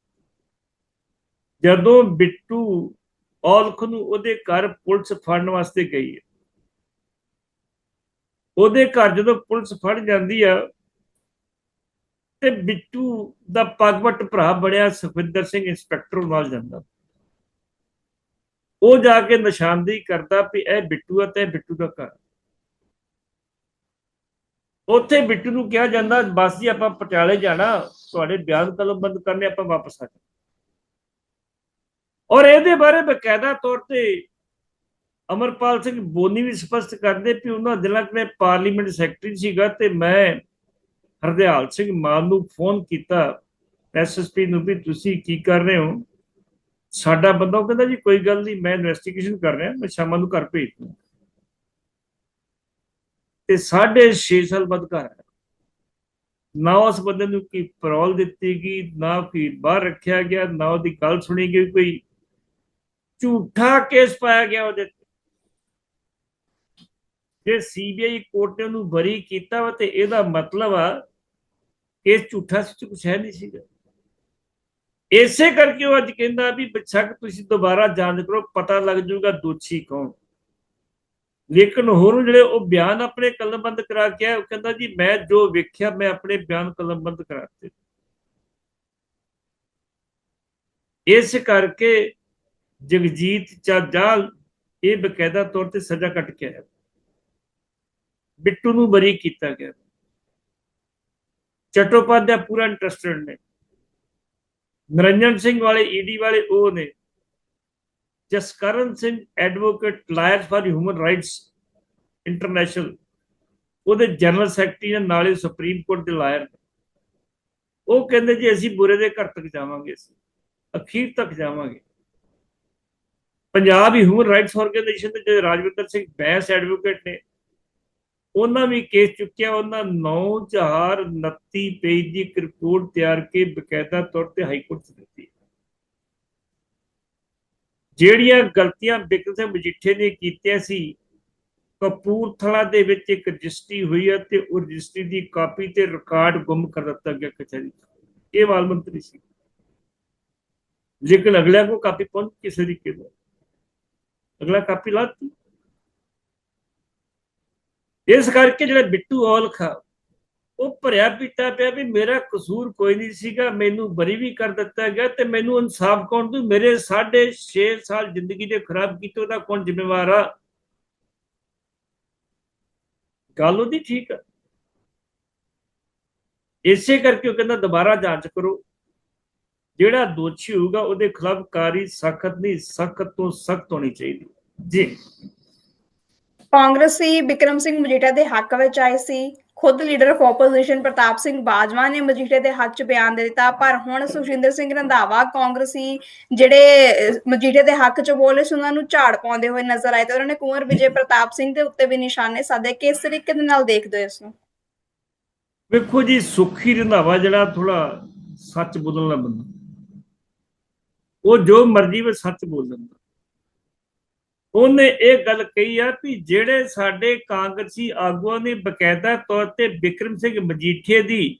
ਜਦੋਂ ਬਿੱਟੂ ਔਲਖ ਨੂੰ ਉਹਦੇ ਘਰ ਪੁਲਿਸ ਫੜਨ ਵਾਸਤੇ ਗਈ ਹੈ, ਉਹਦੇ ਘਰ ਜਦੋਂ ਪੁਲਿਸ ਫੜ ਜਾਂਦੀ ਆ ਤੇ ਬਿੱਟੂ ਦਾ ਪਗਵਟ ਭਰਾ ਬੜਿਆ ਸੁਖਵਿੰਦਰ ਸਿੰਘ, ਇੰਸਪੈਕਟਰ ਨਾਲ ਜਾਂਦਾ। ਉਹ ਜਾ ਕੇ ਨਿਸ਼ਾਨਦੇਹੀ ਕਰਦਾ ਵੀ ਇਹ ਬਿੱਟੂ ਆ ਤੇ ਇਹ ਬਿੱਟੂ ਦਾ ਘਰ ਉੱਥੇ ਬਿੱਟੂ ਨੂੰ ਕਿਹਾ ਜਾਂਦਾ ਬਸ ਜੀ ਆਪਾਂ ਪਟਿਆਲੇ ਜਾਣਾ, ਤੁਹਾਡੇ ਬਿਆਨ ਕਲਮਬੰਦ ਕਰਨੇ, ਆਪਾਂ ਵਾਪਸ ਆ ਜਾਣਾ ਔਰ ਇਹਦੇ ਬਾਰੇ ਬਕਾਇਦਾ ਤੌਰ ਤੇ ਅਮਰਪਾਲ ਸਿੰਘ ਬੋਨੀ ਵੀ ਸਪਸ਼ਟ ਕਰਦੇ ਵੀ ਉਹਨਾਂ ਦਿਨਾਂ 'ਚ ਮੈਂ ਪਾਰਲੀਮੈਂਟ ਸੈਕਟਰੀ ਸੀਗਾ ਤੇ ਮੈਂ ਹਰਦਿਆਲ ਸਿੰਘ ਮਾਨ ਨੂੰ ਫੋਨ ਕੀਤਾ ਐਸਐਸਪੀ ਨੂੰ ਵੀ, ਤੁਸੀਂ ਕੀ ਕਰ ਰਹੇ ਹੋ? ਸਾਡਾ ਬੰਦਾ ਉਹ ਕਹਿੰਦਾ ਜੀ ਕੋਈ ਗੱਲ ਨਹੀਂ, ਮੈਂ ਇਨਵੈਸਟੀਗੇਸ਼ਨ ਕਰ ਰਿਹਾ, ਮੈਂ ਸ਼ਾਮਾਂ ਨੂੰ ਘਰ ਭੇਜ ਦੂੰ ਤੇ 6.5 ਸਾਲ ਬਾਅਦ ਘਰ ਆਇਆ। ਨਾ ਉਸ ਬੰਦੇ ਨੂੰ ਕੀ ਪਰੋਲ ਦਿੱਤੀ ਗਈ, ਨਾ ਕੋਈ ਬਾਹਰ ਰੱਖਿਆ ਗਿਆ, ਨਾ ਉਹਦੀ ਗੱਲ ਸੁਣੀ ਗਈ ਕੋਈ। ਝੂਠਾ ਕੇਸ ਪਾਇਆ ਗਿਆ ਉਹਦੇ ਤੇ। ਜੇ ਸੀਬੀਆਈ ਕੋਰਟ ਨੇ ਉਹਨੂੰ ਬਰੀ ਕੀਤਾ ਵਾ ਤੇ ਇਹਦਾ ਮਤਲਬ ਆ ਕੇਸ ਝੂਠਾ ਸੀ, ਕੁਛ ਹੈ ਨਹੀਂ ਸੀਗਾ। ਇਸੇ ਕਰਕੇ ਉਹ ਅੱਜ ਕਹਿੰਦਾ ਵੀ ਬਿਛਕ ਤੁਸੀਂ ਦੁਬਾਰਾ ਜਾਂਚ ਕਰੋ, ਪਤਾ ਲੱਗ ਜਾਊਗਾ ਦੋਸ਼ੀ ਕੌਣ। ਲੇਕਿਨ ਹੋਰ ਜਿਹੜੇ ਉਹ ਬਿਆਨ ਆਪਣੇ ਕਲਮਬੰਦ ਕਰਾ ਕੇ ਆਇਆ ਉਹ ਕਹਿੰਦਾ ਜੀ, ਮੈਂ ਜੋ ਵੇਖਿਆ, ਮੈਂ ਆਪਣੇ ਬਿਆਨ ਕਲਮਬੰਦ ਕਰਾਤੇ ਇਸ ਕਰਕੇ ਜਗਜੀਤ ਚਾਜਾਲ ਇਹ ਬਕਾਇਦਾ ਤੌਰ ਤੇ ਸਜ਼ਾ ਕੱਟ ਕੇ ਆਇਆ। ਬਿੱਟੂ ਨੂੰ ਬਰੀ ਕੀਤਾ ਗਿਆ। ਚਟੋਪਾਧਿਆ ਪੂਰਾ ਇੰਟਰਸਟਡ ਨੇ। ਨਰਿੰਜਨ ਸਿੰਘ ਵਾਲੇ, ਈਡੀ ਵਾਲੇ, ਉਹ ਨੇ Jaskaran Singh advocate lawyer for human rights international, ਉਹਦੇ ਜਨਰਲ ਸੈਕਟਰੀ ਨੇ ਨਾਲੇ ਸੁਪਰੀਮ ਕੋਰਟ ਦੇ ਲਾਇਰ ਨੇ। ਉਹ ਕਹਿੰਦੇ ਜੀ, ਅਸੀਂ ਬੁਰੇ ਦੇ ਘਰ ਤੱਕ ਜਾਵਾਂਗੇ, ਅਸੀਂ ਅਖੀਰ ਤੱਕ ਜਾਵਾਂਗੇ। ਪੰਜਾਬ ਹਿਊਮਨ ਰਾਈਟਸ ਆਰਗੇਨਾਈਜੇਸ਼ਨ ਦੇ ਜਿਹੜੇ ਰਾਜਵਿੰਦਰ ਸਿੰਘ ਬੈਂਸ ਐਡਵੋਕੇਟ ਨੇ ਉਹਨਾਂ ਵੀ ਕੇਸ ਚੁੱਕਿਆ, ਉਹਨਾਂ 9029 ਪੇਜ ਦੀ ਇੱਕ ਰਿਪੋਰਟ ਤਿਆਰ ਕੇ ਬਕਾਇਦਾ ਤੌਰ ਤੇ ਹਾਈ ਕੋਰਟ 'ਚ ਦਿੱਤੀ ਜਿਹੜੀਆਂ ਗਲਤੀਆਂ ਬਿਕਰਮ ਸਿੰਘ ਮਜੀਠੇ ਨੇ ਕੀਤੀਆਂ ਸੀ, ਕਪੂਰਥਲਾ ਦੇ ਵਿੱਚ ਇੱਕ ਰਜਿਸਟਰੀ ਹੋਈ ਹੈ ਤੇ ਉਹ ਰਜਿਸਟਰੀ ਦੀ ਕਾਪੀ ਤੇ ਰਿਕਾਰਡ ਗੁੰਮ ਕਰ ਦਿੱਤਾ ਗਿਆ ਕਚਹਿਰੀ ਇਹ ਵਾਲ ਮੰਤਰੀ ਸੀ। ਲੇਕਿਨ ਅਗਲਾ ਕੋ ਕਾਪੀ ਪਹੁੰਚ ਕਿਸੇ ਦੀ ਨਾਲ ਅਗਲਾ ਕਾਪੀ ਲਾਤੀ ਇਸ ਕਰਕੇ ਜਿਹੜਾ ਬਿੱਟੂ ਔਲਖ ਆ, ਉਹ ਭਰਿਆ ਪੀਤਾ ਪਿਆ ਵੀ ਮੇਰਾ ਕਸੂਰ ਕੋਈ ਨਹੀਂ ਸੀਗਾ, ਮੈਨੂੰ ਬਰੀ ਵੀ ਕਰ ਦਿੱਤਾ ਗਿਆ ਤੇ ਮੈਨੂੰ ਇਨਸਾਫ ਕੌਣ ਦੂ ਮੇਰੇ 6.5 ਸਾਲ ਜ਼ਿੰਦਗੀ ਦੇ ਖਰਾਬ ਕੀਤੇ, ਉਹਦਾ ਕੌਣ ਜ਼ਿੰਮੇਵਾਰ ਆ? ਗੱਲ ਉਹਦੀ ਠੀਕ ਆ। ਇਸੇ ਕਰਕੇ ਉਹ ਕਹਿੰਦਾ ਦੁਬਾਰਾ ਜਾਂਚ ਕਰੋ। ਜਿਹੜਾ ਦੋਸ਼ੀ ਹੋਊਗਾ, ਉਹਦੇ ਖਿਲਾਫ ਕਾਰੀ ਸਖਤ ਨਹੀਂ, ਸਖਤ ਤੋਂ ਸਖਤ ਹੋਣੀ ਚਾਹੀਦੀ। ਜੀ। ਕਾਂਗਰਸੀ ਬਿਕਰਮ ਸਿੰਘ ਮਜੀਠਾ ਦੇ ਹੱਕ ਵਿੱਚ ਆਏ ਸੀ। ਖੁਦ leader of opposition Partap Singh Bajwa ਨੇ ਮਜੀਠੇ ਦੇ ਹੱਕ 'ਚ ਬਿਆਨ ਦੇ ਦਿੱਤਾ, ਪਰ ਹੁਣ ਸੁਖਿੰਦਰ ਸਿੰਘ ਰੰਧਾਵਾ ਕਾਂਗਰਸੀ ਜਿਹੜੇ ਮਜੀਠੇ ਦੇ ਹੱਕ 'ਚ ਬੋਲੇ ਸੀ, ਉਹਨਾਂ ਨੂੰ ਝਾੜ ਪਾਉਂਦੇ ਹੋਏ ਨਜ਼ਰ ਆਏ ਤੇ ਉਹਨਾਂ ਨੇ ਕੁੰਵਰ ਵਿਜੇ ਪ੍ਰਤਾਪ ਸਿੰਘ ਦੇ ਉੱਤੇ ਵੀ ਨਿਸ਼ਾਨੇ ਸਾਧੇ ਕਿਸ ਤਰੀਕੇ ਦੇ ਨਾਲ ਦੇਖਦੇ ਹੋ ਇਸ ਨੂੰ ਵੇਖੋ ਜੀ, ਸੁਖੀ ਰੰਧਾਵਾ ਜਿਹੜਾ ਥੋੜਾ ਸੱਚ ਬੋਲਣ ਵਾਲਾ ਬੰਦਾ। ਉਹ ਜੋ ਮਰਜ਼ੀ ਵਿੱਚ ਸੱਚ ਬੋਲ ਦਿੰਦਾ। ਉਹਨੇ ਇਹ ਗੱਲ ਕਹੀ ਆ ਵੀ ਜਿਹੜੇ ਸਾਡੇ ਕਾਂਗਰਸੀ ਆਗੂਆਂ ਨੇ ਬਕਾਇਦਾ ਤੌਰ ਤੇ ਵਿਕਰਮ ਸਿੰਘ ਮਜੀਠੀਏ ਦੀ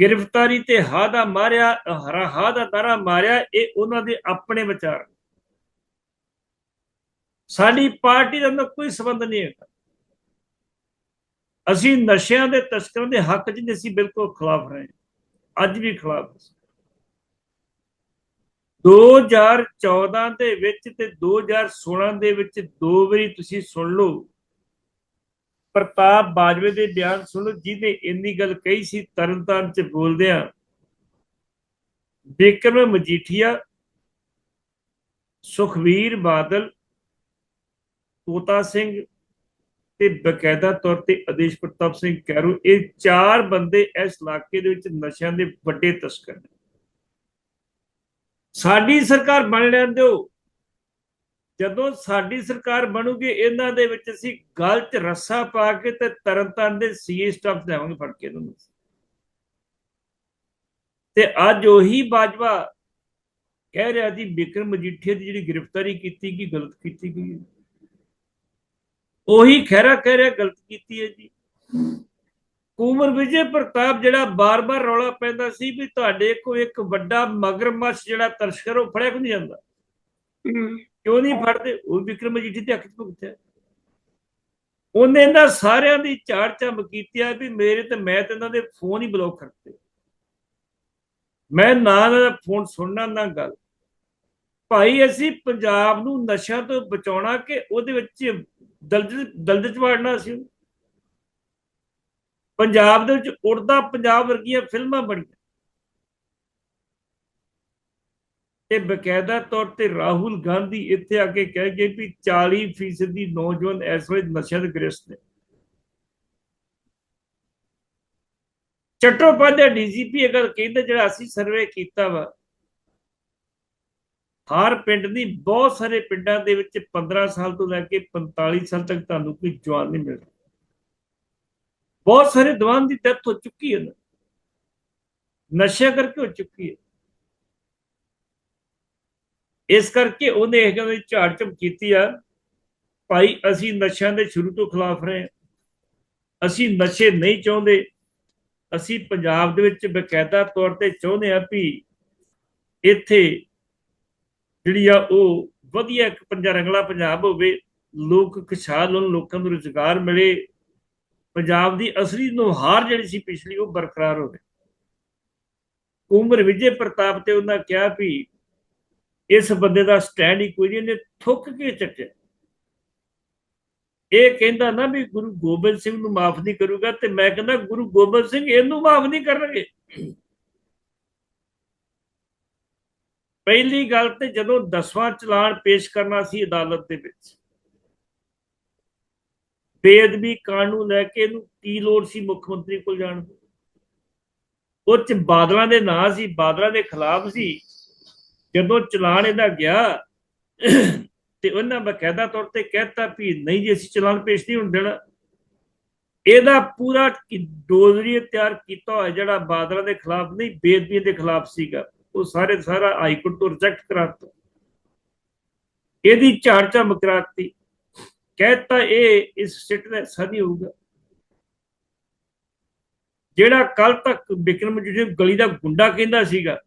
ਗ੍ਰਿਫਤਾਰੀ ਤੇ ਹਾ ਦਾ ਮਾਰਿਆ ਹਰਾ ਹਾ ਦਾ ਤਾਰਾ ਮਾਰਿਆ, ਇਹ ਉਹਨਾਂ ਦੇ ਆਪਣੇ ਵਿਚਾਰ ਸਾਡੀ ਪਾਰਟੀ ਦਾ ਨਾਲ ਕੋਈ ਸੰਬੰਧ ਨਹੀਂ ਹੈ ਅਸੀਂ ਨਸ਼ਿਆਂ ਦੇ ਤਸਕਰਾਂ ਦੇ ਹੱਕ 'ਚ ਨਹੀਂ ਅਸੀਂ ਬਿਲਕੁਲ ਖਿਲਾਫ ਰਹੇ ਅੱਜ ਵੀ ਖਿਲਾਫ ਹਾਂ। 2014 ਦੇ ਵਿੱਚ ਤੇ 2016 ਦੇ ਵਿੱਚ ਦੋ ਵਾਰੀ ਤੁਸੀਂ ਸੁਣ ਲਓ। ਪ੍ਰਤਾਪ ਬਾਜਵੇ ਦੇ ਬਿਆਨ ਸੁਣ ਲਓ, ਜਿਹਨੇ ਇੰਨੀ ਗੱਲ ਕਹੀ ਸੀ, ਤਰਨਤਾਰਨ 'ਚ ਬੋਲਦਿਆਂ ਬਿਕਰਮ ਮਜੀਠੀਆ, ਸੁਖਵੀਰ ਬਾਦਲ, ਤੋਤਾ ਸਿੰਘ ਤੇ ਬਕਾਇਦਾ ਤੌਰ ਤੇ ਆਦੇਸ਼ ਪ੍ਰਤਾਪ ਸਿੰਘ ਕੈਰੂ, ਇਹ ਚਾਰ ਬੰਦੇ ਇਸ ਇਲਾਕੇ ਦੇ ਵਿੱਚ ਨਸ਼ਿਆਂ ਦੇ ਵੱਡੇ ਤਸਕਰ ਨੇ। ਸਾਡੀ ਸਰਕਾਰ ਬਣ ਲੈਣ ਦਿਓ। ਜਦੋਂ ਸਾਡੀ ਸਰਕਾਰ ਬਣੂਗੀ, ਇਹਨਾਂ ਦੇ ਵਿੱਚ ਅਸੀਂ ਗਲ 'ਚ ਰੱਸਾ ਪਾ ਕੇ ਤੇ ਤਰਨਤਾਰਨ ਦੇ ਸੀਏ ਸਟਾਫ ਦੇਵਾਂਗੇ ਫੜ ਕੇ ਇਹਨਾਂ ਨੂੰ। ਤੇ ਅੱਜ ਉਹੀ ਬਾਜਵਾ ਕਹਿ ਰਿਹਾ ਜੀ ਬਿਕਰਮ ਮਜੀਠੀਆ ਦੀ ਜਿਹੜੀ ਗ੍ਰਿਫਤਾਰੀ ਕੀਤੀ ਗਈ, ਗਲਤ ਕੀਤੀ ਗਈ ਹੈ। ਉਹੀ ਖਹਿਰਾ ਕਹਿ ਰਿਹਾ, ਗਲਤ ਕੀਤੀ ਹੈ ਜੀ। ਕੁਮਰ ਵਿਜੇ ਪ੍ਰਤਾਪ ਜਿਹੜਾ ਬਾਰ-ਬਾਰ ਰੌਲਾ ਪੈਂਦਾ ਸੀ ਵੀ ਤੁਹਾਡੇ ਕੋ ਇੱਕ ਵੱਡਾ ਮਗਰਮੱਛ ਜਿਹੜਾ ਤਸਕਰ ਉਹ ਫੜਿਆ ਕਿਉਂ ਨਹੀਂ ਜਾਂਦਾ? ਕਿਉਂ ਨਹੀਂ ਫੜਦੇ? ਉਹ ਵਿਕਰਮ ਜੀਠੀ ਤੇ ਚ ਭੁਗਤਿਆ। ਉਹਨੇ ਇਹਨਾਂ ਸਾਰਿਆਂ ਦੀ ਝਾੜ ਝੰਬ ਕੀਤੀ ਆ ਵੀ ਮੇਰੇ ਤੇ ਮੈਂ ਤੇ ਇਹਨਾਂ ਦੇ ਫੋਨ ਹੀ ਬਲੌਕ ਕਰਤੇ। ਮੈਂ ਨਾ ਦਾ ਫੋਨ ਸੁਣਨਾ ਨਾ ਗੱਲ। ਭਾਈ ਅਸੀਂ ਪੰਜਾਬ ਨੂੰ ਨਸ਼ਿਆਂ ਤੋਂ ਬਚਾਉਣਾ ਕਿ ਉਹਦੇ ਵਿੱਚ ਦਲਦਲ ਦਲਦਲ ਚ ਵਾੜਨਾ ਸੀ ਪੰਜਾਬ ਦੇ ਵਿੱਚ ਉੜਦਾ ਪੰਜਾਬ ਵਰਗੀਆਂ ਫਿਲਮਾਂ ਬਣੀਆਂ। ਤੇ ਬਕਾਇਦਾ ਤੌਰ ਤੇ ਰਾਹੁਲ ਗਾਂਧੀ ਇੱਥੇ ਆ ਕੇ ਕਹਿ ਗਏ ਵੀ 40% ਦੀ ਨੌਜਵਾਨ ਇਸ ਵੇਲੇ ਨਸ਼ੇ ਦੇ ਗ੍ਰਸਤ ਨੇ ਚਟੋਪਾਧਿਆ ਡੀਜੀਪੀ ਅਗਰ ਕਹਿੰਦੇ ਜਿਹੜਾ ਅਸੀਂ ਸਰਵੇ ਕੀਤਾ ਵਾ, ਹਰ ਪਿੰਡ ਦੀ ਬਹੁਤ ਸਾਰੇ ਪਿੰਡਾਂ ਦੇ ਵਿੱਚ 15 ਸਾਲ ਤੋਂ ਲੈ ਕੇ 45 ਸਾਲ ਤੱਕ ਤੁਹਾਨੂੰ ਕੋਈ ਜਵਾਨ ਨਹੀਂ ਮਿਲਦਾ। ਬਹੁਤ ਸਾਰੇ ਜਵਾਨ ਦੀ ਡੈਥ ਹੋ ਚੁੱਕੀ ਹੈ ਨਾ ਨਸ਼ਾ ਕਰਕੇ ਹੋ ਚੁੱਕੀ ਹੈ। ਇਸ ਕਰਕੇ ਉਹਨੇ ਇਹ ਗੱਲ ਝਾੜ ਝਮ ਕੀਤੀ ਆ, ਭਾਈ ਅਸੀਂ ਨਸ਼ਿਆਂ ਦੇ ਸ਼ੁਰੂ ਤੋਂ ਖਿਲਾਫ ਰਹੇ ਅਸੀਂ ਨਸ਼ੇ ਨਹੀਂ ਚਾਹੁੰਦੇ। ਅਸੀਂ ਪੰਜਾਬ ਦੇ ਵਿੱਚ ਬਕਾਇਦਾ ਤੌਰ ਤੇ ਚਾਹੁੰਦੇ ਆ ਵੀ ਇੱਥੇ ਜਿਹੜੀ ਆ ਉਹ ਵਧੀਆ ਇੱਕ ਪੰਜਾ ਰੰਗਲਾ ਪੰਜਾਬ ਹੋਵੇ, ਲੋਕ ਖੁਸ਼ਹਾਲ ਹੋਣ, ਲੋਕਾਂ ਨੂੰ ਰੁਜ਼ਗਾਰ ਮਿਲੇ। ਪੰਜਾਬ ਦੀ ਅਸਲੀ ਨੁਹਾਰ ਜਿਹੜੀ ਸੀ ਪਿਛਲੀ, ਉਹ ਬਰਕਰਾਰ ਹੋਵੇ ਉਮਰ ਵਿਜੇ ਪ੍ਰਤਾਪ ਤੇ ਉਹਨਾਂ ਕਿਹਾ ਵੀ ਇਸ ਬੰਦੇ ਦਾ ਸਟੈਂਡ ਹੀ ਕੋਈ ਨਹੀਂ, ਇਹਨੇ ਥੁੱਕ ਕੇ ਚੱਟਿਆ ਇਹ ਕਹਿੰਦਾ ਨਾ ਵੀ ਗੁਰੂ ਗੋਬਿੰਦ ਸਿੰਘ ਨੂੰ ਮਾਫ ਨਹੀਂ ਕਰੂਗਾ ਤੇ ਮੈਂ ਕਹਿੰਦਾ ਗੁਰੂ ਗੋਬਿੰਦ ਸਿੰਘ ਇਹਨੂੰ ਮਾਫ ਨਹੀਂ ਕਰਨਗੇ। ਪਹਿਲੀ ਗੱਲ ਤੇ ਜਦੋਂ ਦਸਵਾਂ ਚਲਾਨ ਪੇਸ਼ ਕਰਨਾ ਸੀ ਅਦਾਲਤ ਦੇ ਵਿੱਚ ਬੇਅਦਬੀ ਕਾਨੂੰਨ ਲੈ ਕੇ ਇਹਨੂੰ ਕੀ ਲੋੜ ਸੀ ਮੁੱਖ ਮੰਤਰੀ ਕੋਲ ਜਾਣ ਦੀ? ਉਹ ਚ ਬਾਦਲਾਂ ਦੇ ਨਾਂ ਸੀ, ਬਾਦਲਾਂ ਦੇ ਖਿਲਾਫ ਸੀ। ਜਦੋਂ ਚਲਾਨ ਇਹਦਾ ਗਿਆ, ਤੇ ਉਹਨਾਂ ਬਕਾਇਦਾ ਤੌਰ ਤੇ ਕਹਿਤਾ ਵੀ ਨਹੀਂ ਜੀ, ਅਸੀਂ ਚਲਾਨ ਪੇਸ਼ ਨਹੀਂ ਹੋਣ ਦੇਣਾ। ਇਹਦਾ ਪੂਰਾ ਡੋਜ਼ਰੀ ਤਿਆਰ ਕੀਤਾ ਹੋਇਆ ਜਿਹੜਾ ਬਾਦਲਾਂ ਦੇ ਖਿਲਾਫ ਨਹੀਂ ਬੇਦਬੀ ਦੇ ਖਿਲਾਫ ਸੀਗਾ। ਉਹ ਸਾਰੇ ਸਾਰਾ ਹਾਈ ਕੋਰਟ ਤੋਂ ਰਿਜੈਕਟ ਕਰਾਤਾ। ਇਹਦੀ ਝਾੜ ਝੰਬ ਕਰਾਤੀ। ਕਹਿਤਾ ਇਹ, ਇਸ ਸਿੱਟ ਦਾ ਸਦੀ ਹੋਊਗਾ। ਜਿਹੜਾ ਕੱਲ ਤੱਕ ਵਿਕਰਮ ਜਿਹੜੇ ਗਲੀ ਦਾ ਗੁੰਡਾ ਕਹਿੰਦਾ ਸੀਗਾ,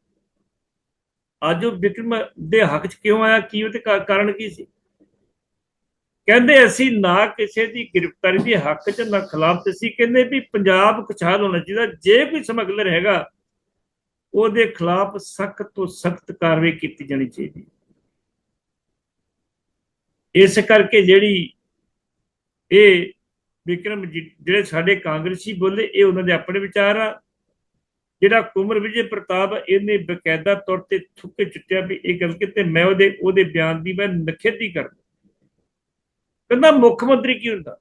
ਅੱਜ ਉਹ ਵਿਕਰਮ ਦੇ ਹੱਕ 'ਚ ਕਿਉਂ ਆਇਆ? ਕੀ ਉਹਦੇ ਕਾਰਨ ਕੀ ਸੀ? ਕਹਿੰਦੇ ਅਸੀਂ ਨਾ ਕਿਸੇ ਦੀ ਗ੍ਰਿਫਤਾਰੀ ਦੇ ਹੱਕ 'ਚ, ਨਾ ਖਿਲਾਫ। ਤੇ ਅਸੀਂ ਕਹਿੰਦੇ ਵੀ ਪੰਜਾਬ ਖੁਸ਼ਹਾਲ ਹੋਣਾ ਚਾਹੀਦਾ। ਜੇ ਕੋਈ ਸਮਗਲਰ ਹੈਗਾ, ਉਹਦੇ ਖਿਲਾਫ ਸਖਤ ਤੋਂ ਸਖਤ ਕਾਰਵਾਈ ਕੀਤੀ ਜਾਣੀ ਚਾਹੀਦੀ। ਇਸ ਕਰਕੇ ਜਿਹੜੀ ਇਹ ਵਿਕਰਮ ਜਿਹੜੇ ਸਾਡੇ ਕਾਂਗਰਸੀ ਬੋਲੇ, ਇਹ ਉਹਨਾਂ ਦੇ ਆਪਣੇ ਵਿਚਾਰ ਆ। ਜਿਹੜਾ ਕੁਮਰ ਵਿਜੇ ਪ੍ਰਤਾਪ, ਇਹਨੇ ਬਕਾਇਦਾ ਤੌਰ ਤੇ ਥੁੱਕੇ ਚੁੱਟਿਆ ਵੀ ਇਹ ਗੱਲ ਕਿਤੇ ਮੈਂ ਉਹਦੇ ਉਹਦੇ ਬਿਆਨ ਦੀ ਮੈਂ ਨਖੇਦੀ ਕਰਦਾ। ਕਹਿੰਦਾ ਮੁੱਖ ਮੰਤਰੀ ਕੀ ਹੁੰਦਾ?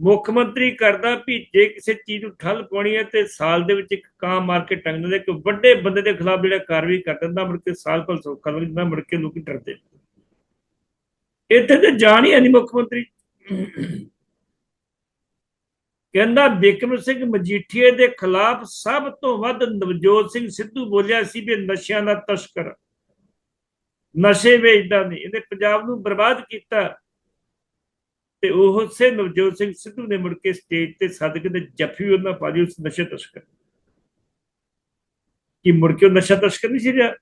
ਮੁੱਖ ਮੰਤਰੀ ਕਰਦਾ ਵੀ ਜੇ ਕਿਸੇ ਚੀਜ਼ ਨੂੰ ਠੱਲ ਪਾਉਣੀ ਹੈ ਤੇ ਸਾਲ ਦੇ ਵਿੱਚ ਇੱਕ ਕਾਂ ਮਾਰ ਕੇ ਟੰਗ ਦਿੰਦੇ ਕਿ ਵੱਡੇ ਬੰਦੇ ਦੇ ਖਿਲਾਫ ਜਿਹੜਾ ਕਾਰਵਾਈ ਕਰ ਦਿੰਦਾ, ਮੁੜ ਕੇ ਸਾਲ ਭਰ ਸੌਖਾ ਲੱਗ ਮੁੜ ਕੇ ਲੋਕੀ ਡਰਦੇ। ਇੱਥੇ ਤੇ ਜਾਣ ਹੀ ਨਹੀਂ ਮੁੱਖ ਮੰਤਰੀ। ਕਹਿੰਦਾ, ਬਿਕਰਮ ਸਿੰਘ ਮਜੀਠੀਏ ਦੇ ਖਿਲਾਫ ਸਭ ਤੋਂ ਵੱਧ ਨਵਜੋਤ ਸਿੰਘ ਸਿੱਧੂ ਬੋਲਿਆ ਸੀ ਵੀ ਨਸ਼ਿਆਂ ਦਾ ਤਸਕਰ। ਨਸ਼ੇ ਵੇਚਦਾ ਨਹੀਂ। ਇਹਨੇ ਪੰਜਾਬ ਨੂੰ ਬਰਬਾਦ ਕੀਤਾ ਤੇ ਉਹ ਸੇ ਨਵਜੋਤ ਸਿੰਘ ਸਿੱਧੂ ਨੇ ਮੁੜ ਕੇ ਸਟੇਜ ਤੇ ਸੱਦ ਕੇ ਤੇ ਜੱਫੀ ਉਹਨਾਂ ਪਾ ਲਈ ਉਸ ਨਸ਼ੇ ਤਸਕਰ। ਕਿ ਮੁੜ ਕੇ ਉਹ ਨਸ਼ਾ ਤਸਕਰ ਨਹੀਂ ਸੀ ਰਿਹਾ।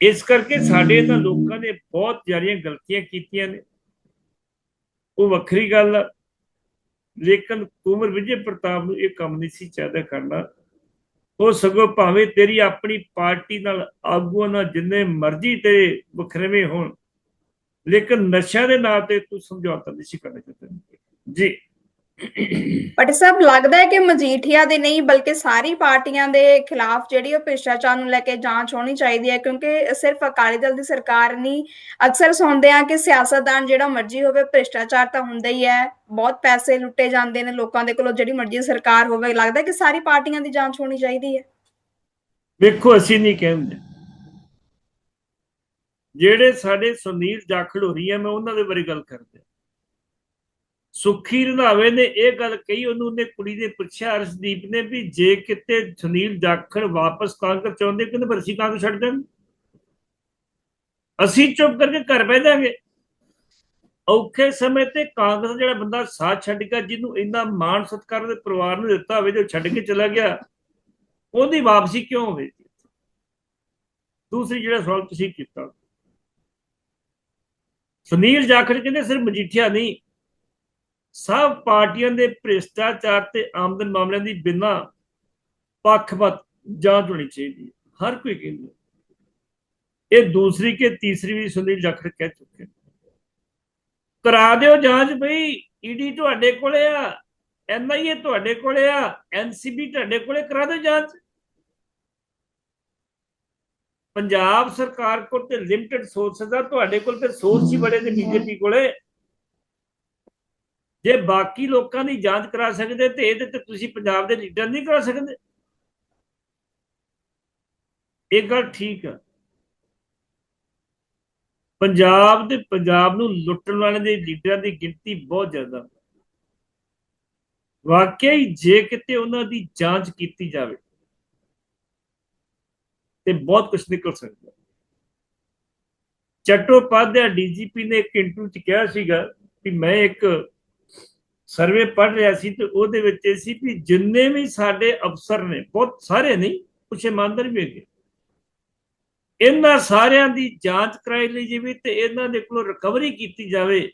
ਇਸ ਕਰਕੇ ਸਾਡੇ ਇਹਨਾਂ ਲੋਕਾਂ ਨੇ ਬਹੁਤ ਜ਼ਿਆਦੀਆਂ ਗਲਤੀਆਂ ਕੀਤੀਆਂ ਨੇ। ਉਹ ਵੱਖਰੀ ਗੱਲ ਆ। ਲੇਕਿਨ ਕੁਮਰ ਵਿਜੇ ਪ੍ਰਤਾਪ ਨੂੰ ਇਹ ਕੰਮ ਨਹੀਂ ਸੀ ਚਾਹਦਾ ਕਰਨਾ। ਉਹ ਸਗੋਂ ਭਾਵੇਂ ਤੇਰੀ ਆਪਣੀ ਪਾਰਟੀ ਨਾਲ ਆਗੂਆਂ ਨਾਲ ਜਿੰਨੇ ਮਰਜ਼ੀ ਤੇ ਵਖਰੇਵੇਂ ਹੋਣ, ਲੇਕਿਨ ਨਸ਼ਾ ਦੇ ਨਾਂ ਤੇ ਤੂੰ ਸਮਝੌਤਾ ਨਹੀਂ ਸੀ ਕਰਨਾ ਚਾਹੁੰਦਾ। ਜੀ। ਪਟੇ ਸਾਹਿਬ ਲੱਗਦਾ ਹੈ ਕਿ ਮਜੀਠੀਆ ਦੇ ਨਹੀਂ, ਬਲਕਿ ਸਾਰੀ ਪਾਰਟੀਆਂ ਦੇ ਖਿਲਾਫ ਜਿਹੜੀ ਉਹ ਭ੍ਰਿਸ਼ਟਾਚਾਰ ਨੂੰ ਲੈ ਕੇ ਜਾਂਚ ਹੋਣੀ ਚਾਹੀਦੀ ਹੈ, ਕਿਉਂਕਿ ਸਿਰਫ ਅਕਾਲੀ ਦਲ ਦੀ ਸਰਕਾਰ ਨਹੀਂ, ਅਕਸਰ ਸੁਣਦੇ ਆ ਕਿ ਸਿਆਸਤਦਾਨ ਜਿਹੜਾ ਮਰਜ਼ੀ ਹੋਵੇ, ਭ੍ਰਿਸ਼ਟਾਚਾਰ ਤਾਂ ਹੁੰਦਾ ਹੀ ਹੈ, ਬਹੁਤ ਪੈਸੇ ਲੁੱਟੇ ਜਾਂਦੇ ਨੇ ਲੋਕਾਂ ਦੇ ਕੋਲੋਂ, ਜਿਹੜੀ ਮਰਜ਼ੀ ਸਰਕਾਰ ਹੋਵੇ, ਲੱਗਦਾ ਕਿ ਸਾਰੀ ਪਾਰਟੀਆਂ ਦੀ ਜਾਂਚ ਹੋਣੀ ਚਾਹੀਦੀ ਹੈ। ਵੇਖੋ, ਅਸੀਂ ਨਹੀਂ ਕਹਿੰਦੇ। ਜਿਹੜੇ ਸਾਡੇ ਸੁਨੀਲ ਜਾਖੜ ਹੋ ਰਹੀ ਹੈ, ਮੈਂ ਉਹਨਾਂ ਦੇ ਬਾਰੇ ਗੱਲ ਕਰਦਾ। ਸੁਖੀ ਰੰਧਾਵੇ ਨੇ ਇਹ ਗੱਲ ਕਹੀ, ਉਹਨੂੰ ਨੇ ਕੁੜੀ ਨੇ ਪੁੱਛਿਆ ਅਰਸ਼ਦੀਪ ਨੇ ਵੀ ਜੇ ਕਿਤੇ ਸੁਨੀਲ ਜਾਖੜ ਵਾਪਸ ਕਾਂਗਰਸ ਚਾਹੁੰਦੇ ਕਿ ਫਿਰ ਅਸੀਂ ਕਾਂਗਰਸ ਛੱਡ ਦਾਂਗੇ ਅਸੀਂ ਚੁੱਪ ਕਰਕੇ ਘਰ ਬਹਿ ਜਾਾਂਗੇ ਔਖੇ ਸਮੇਂ ਤੇ ਕਾਂਗਰਸ ਜਿਹੜਾ ਬੰਦਾ ਸਾਥ ਛੱਡ ਗਿਆ, ਜਿਹਨੂੰ ਇੰਨਾ ਮਾਣ ਸਤਿਕਾਰ ਦੇ ਪਰਿਵਾਰ ਨੂੰ ਦਿੱਤਾ ਹੋਵੇ, ਜੋ ਛੱਡ ਕੇ ਚਲਾ ਗਿਆ, ਉਹਦੀ ਵਾਪਸੀ ਕਿਉਂ ਹੋਵੇ? ਦੂਸਰੀ ਜਿਹੜਾ ਸਵਾਲ ਤੁਸੀਂ ਕੀਤਾ। ਸੁਨੀਲ ਜਾਖੜ ਕਹਿੰਦੇ, ਸਿਰਫ ਮਜੀਠੀਆ ਨਹੀਂ ਸਭ ਪਾਰਟੀਆਂ ਦੇ ਭ੍ਰਿਸ਼ਟਾਚਾਰ ਤੇ ਆਮਦਨ ਮਾਮਲਿਆਂ ਦੀ ਬਿਨਾਂ ਪੱਖਪਾਤ ਜਾਂਚ ਹੋਣੀ ਚਾਹੀਦੀ ਹੈ। ਹਰ ਕੋਈ ਕਹਿੰਦਾ ਇਹ ਦੂਸਰੀ ਕੇ ਤੀਸਰੀ ਵੀ ਸੁਨੀਲ ਜਾਖੜ ਕਹਿ ਚੁੱਕੇ ਕਰਾ ਦਿਓ ਜਾਂਚ ਬਈ, ਈਡੀ ਤੁਹਾਡੇ ਕੋਲੇ ਆ, ਐਨਆਈਏ ਤੁਹਾਡੇ ਕੋਲੇ ਆ, ਐਨਸੀਬੀ ਤੁਹਾਡੇ ਕੋਲੇ ਕਰਾ ਦਿਓ ਜਾਂਚ। ਪੰਜਾਬ ਸਰਕਾਰ ਕੋਲ ਤੇ ਲਿਮਟਿਡ ਸੋਰਸਸ ਆ, ਤੁਹਾਡੇ ਕੋਲ ਤੇ ਸੋਰਸ ਹੀ ਬੜੇ ਨੇ ਬੀਜੇਪੀ ਕੋਲੇ। ਜੇ ਬਾਕੀ ਲੋਕਾਂ ਦੀ ਜਾਂਚ ਕਰਾ ਸਕਦੇ ਤੇ ਇਹਦੇ ਤੇ ਤੁਸੀਂ ਪੰਜਾਬ ਦੇ ਲੀਡਰ ਨਹੀਂ ਕਰਾ ਸਕਦੇ। ਇਹ ਗੱਲ ਠੀਕ ਆ। ਪੰਜਾਬ ਦੇ, ਪੰਜਾਬ ਨੂੰ ਲੁੱਟਣ ਵਾਲੇ ਦੇ ਲੀਡਰਾਂ ਦੀ ਗਿਣਤੀ ਬਹੁਤ ਜ਼ਿਆਦਾ। ਵਾਕਿਆ ਹੀ ਜੇ ਕਿਤੇ ਉਹਨਾਂ ਦੀ ਜਾਂਚ ਕੀਤੀ ਜਾਵੇ, ਤੇ ਬਹੁਤ ਕੁਝ ਨਿਕਲ ਸਕਦਾ। ਚਟੋਪਾਧਿਆ ਡੀਜੀਪੀ ਨੇ ਇੱਕ ਇੰਟਰਵਿਊ ਚ ਕਿਹਾ ਸੀਗਾ ਕਿ ਮੈਂ ਇੱਕ ਸਰਵੇ ਪੜ੍ਹ ਰਿਹਾ ਸੀ ਤੇ ਉਹਦੇ ਵਿੱਚ ਇਹ ਸੀ ਵੀ ਜਿੰਨੇ ਵੀ ਸਾਡੇ ਅਫਸਰ ਨੇ, ਬਹੁਤ ਸਾਰੇ ਨਹੀਂ ਕੁਝ ਇਮਾਨਦਾਰ ਵੀ ਹੈਗੇ। ਇਹਨਾਂ ਸਾਰਿਆਂ ਦੀ ਜਾਂਚ ਕਰਾਈ ਲਈ ਜਾਵੇ ਤੇ ਇਹਨਾਂ ਦੇ ਕੋਲੋਂ ਰਿਕਵਰੀ ਕੀਤੀ ਜਾਵੇ।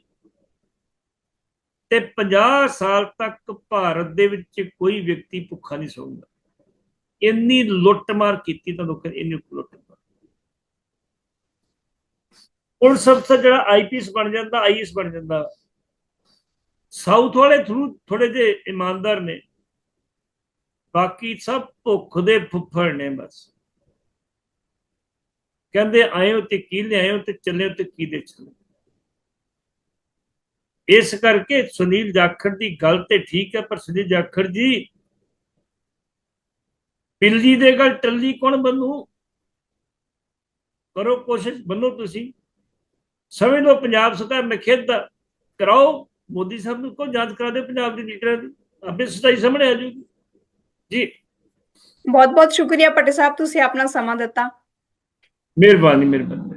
ਤੇ 50 ਸਾਲ ਤੱਕ ਭਾਰਤ ਦੇ ਵਿੱਚ ਕੋਈ ਵਿਅਕਤੀ ਭੁੱਖਾ ਨਹੀਂ ਸੌਂਦਾ। ਇੰਨੀ ਲੁੱਟਮਾਰ ਕੀਤੀ ਤਾਂ ਲੋਕਾਂ ਇੰਨੀ ਲੁੱਟਮਾਰ। ਪੁਲਿਸ ਅਫਸਰ ਜਿਹੜਾ ਆਈਪੀਐਸ ਬਣ ਜਾਂਦਾ ਆਈਐਸ ਬਣ ਜਾਂਦਾ। ਸਾਊਥ ਵਾਲੇ ਥਰੂ ਥੋੜੇ ਜਿਹੇ ਇਮਾਨਦਾਰ ਨੇ। ਬਾਕੀ ਸਭ ਭੁੱਖ ਦੇ ਫੁੱਫੜ ਨੇ ਬਸ। ਕਹਿੰਦੇ ਆਇਓ ਤੇ ਕੀ ਲਿਆਇਓ ਤੇ ਚੱਲੇ ਤੇ ਕੀ ਦੇ ਚੱਲੇ। ਇਸ ਕਰਕੇ ਸੁਨੀਲ ਜਾਖੜ ਦੀ ਗੱਲ ਤੇ ਠੀਕ ਹੈ, ਪਰ ਸੁਨੀਲ ਜਾਖੜ ਜੀ ਪਿਲਜੀ ਦੇ ਗੱਲ ਟੱਲੀ ਕੌਣ ਬਣੂ ਕਰੋ ਕੋਸ਼ਿਸ਼, ਬੰਨੋ ਤੁਸੀਂ। ਸਮਝ ਲਓ, ਪੰਜਾਬ ਸਰਕਾਰ ਨਖੇਦਾ ਕਰਾਓ। ਮੋਦੀ ਸਾਹਿਬ ਨੂੰ ਕੋ ਜਾਂਚ ਕਰਾ ਦੇ ਪੰਜਾਬ ਦੇ ਲੀਡਰਾਂ ਦੀ ਆਪੇ ਸੱਚਾਈ ਸਾਹਮਣੇ ਆ ਜੂਗੀ ਜੀ। ਬਹੁਤ ਬਹੁਤ ਸ਼ੁਕਰੀਆ ਪਟੇ ਸਾਹਿਬ ਤੁਸੀਂ ਆਪਣਾ ਸਮਾਂ ਦਿੱਤਾ। ਮਿਹਰਬਾਨੀ ਮਿਹਰਬਾਨੀ।